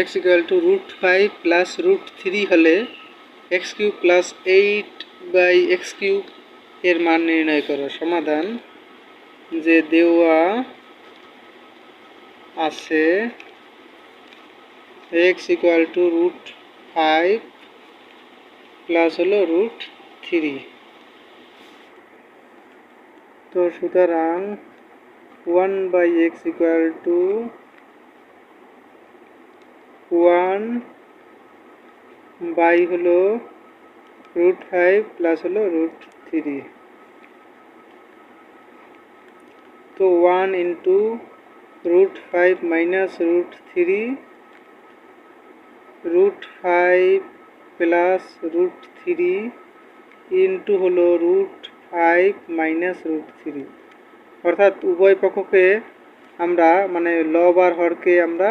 X equal to root five plus root three হলে X cube plus eight by X cube এর মান নির্ণয় করো। সমাধান যে দেওয়া আছে X equal to root five plus হলো রুট থ্রি তো সুতরাং one by X equal to one by হলো রুট ফাইভ প্লাস হলো রুট থ্রি তো one into root five minus root three root five plus root three into হলো root five minus root three অর্থাৎ উভয় পক্ষকে আমরা মানে লব আর হরকে আমরা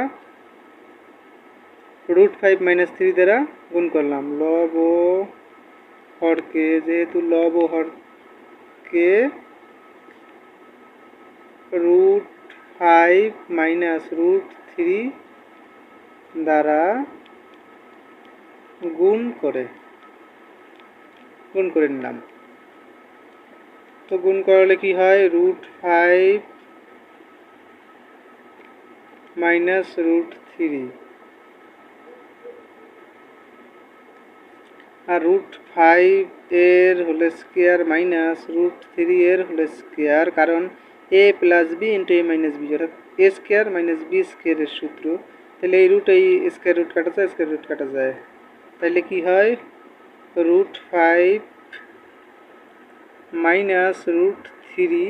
রুট ফাইভ মাইনাস থ্রি দ্বারা গুণ করলাম। লব ও হরকে যেহেতু লব ও হরকে root five minus root three দ্বারা গুণ করে গুণ করে নিলাম। তো গুণ করলে কি হয়? Root five minus root three আর রুট ফাইভ এর whole square minus root three এর হোল স্কোয়ার কারণ a plus b into a minus b অর্থাৎ এ স্কোয়ার মাইনাস বি স্কোয়ারের সূত্র। তাহলে এই রুট এই স্কোয়ার রুট কাটা যায় স্কোয়ার রুট কাটা যায়। তাহলে কি হয়? Root five minus root three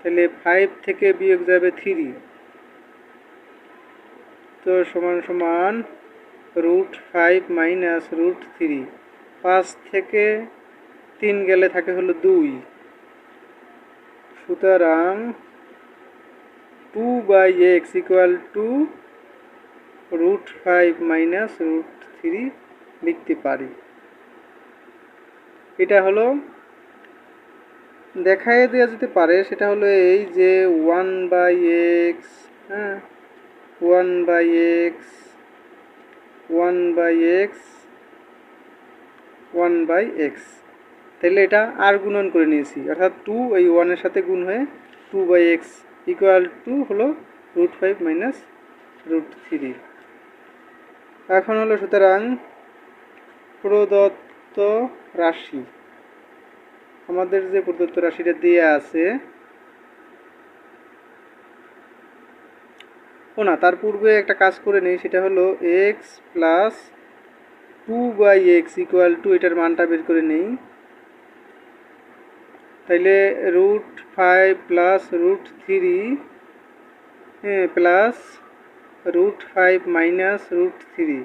তাহলে ফাইভ থেকে বিয়োগ যাবে থ্রি তো সমান সমান root five minus root three পাঁচ থেকে তিন গেলে থাকে হলো দুই। সুতরাং two by x equal to root five minus root three লিখতে পারি। এটা হলো দেখাই দেওয়া যেতে পারে, সেটা হলো এই যে ওয়ান বাই এক্স হ্যাঁ? One by x one by x, one by x. তাহলে এটা আর গুণন করে নিয়েছি। অর্থাৎ টু এই ওয়ানের সাথে গুণ হয়ে two by x equal to হলো root five minus root three এখন হলো সুতরাং প্রদত্ত রাশি। আমাদের যে প্রদত্ত রাশিটা দিয়ে আছে ও না, তার পূর্বে একটা কাজ করে নেই, সেটা হলো x plus two by x equal to এটার মানটা বের করে নেই। তাইলে root five plus root three plus root five minus root three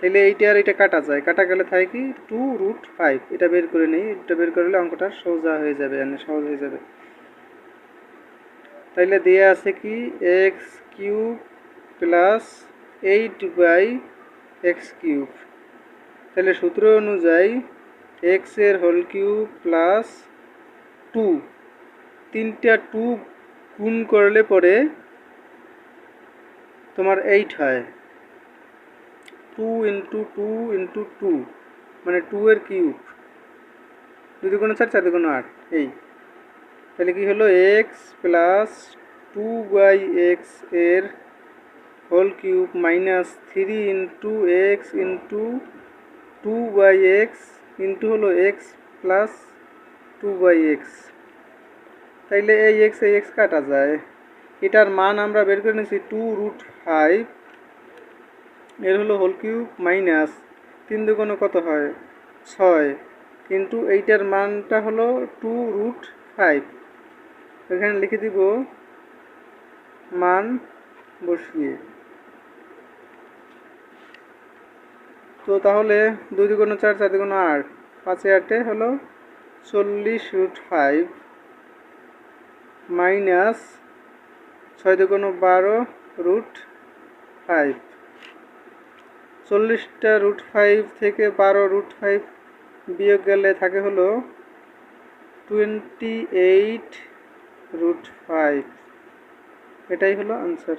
তাহলে এইটা আর এটা কাটা যায়। কাটা গেলে থাকে কি? টু রুট ফাইভ এটা বের করে নেই, এটা বের করলে অঙ্কটা সোজা হয়ে যাবে মানে সহজ হয়ে যাবে। তাইলে দেয়া আছে কি? X cube plus eight by x cube তাহলে সূত্র অনুযায়ী এক্সের হোল কিউব প্লাস টু তিনটা টু গুণ করলে পরে তোমার এইট হয়। Two into two into two মানে টু এর কিউব দুই কোনো চার চার কোনো আট, এই। তাহলে কি হলো? এক্স প্লাস টু বাই এক্সের whole cube minus three into x into two by x into হলো x plus two by x তাইলে এই এক্স এই এক্স কাটা যায়। এটার মান আমরা বের করে নিয়েছি টু রুট ফাইভ এর হলো হোল কিউব মাইনাস তিন দুগুণ কত হয়? ছয়। কিন্তু এইটার মানটা হলো টু রুট ফাইভ এখানে লিখে দিব মান বসিয়ে। তো তাহলে দুই দুগুণ চার চার দুগুণ আট, পাঁচে আটে হলো চল্লিশ রুট ফাইভ মাইনাস ছয় দুগুণ বারো রুট ফাইভ চল্লিশটা রুট ফাইভ থেকে বারো রুট ফাইভ বিয়োগ গেলে থাকে হলো টোয়েন্টি এইট রুট ফাইভ এটাই হলো আনসার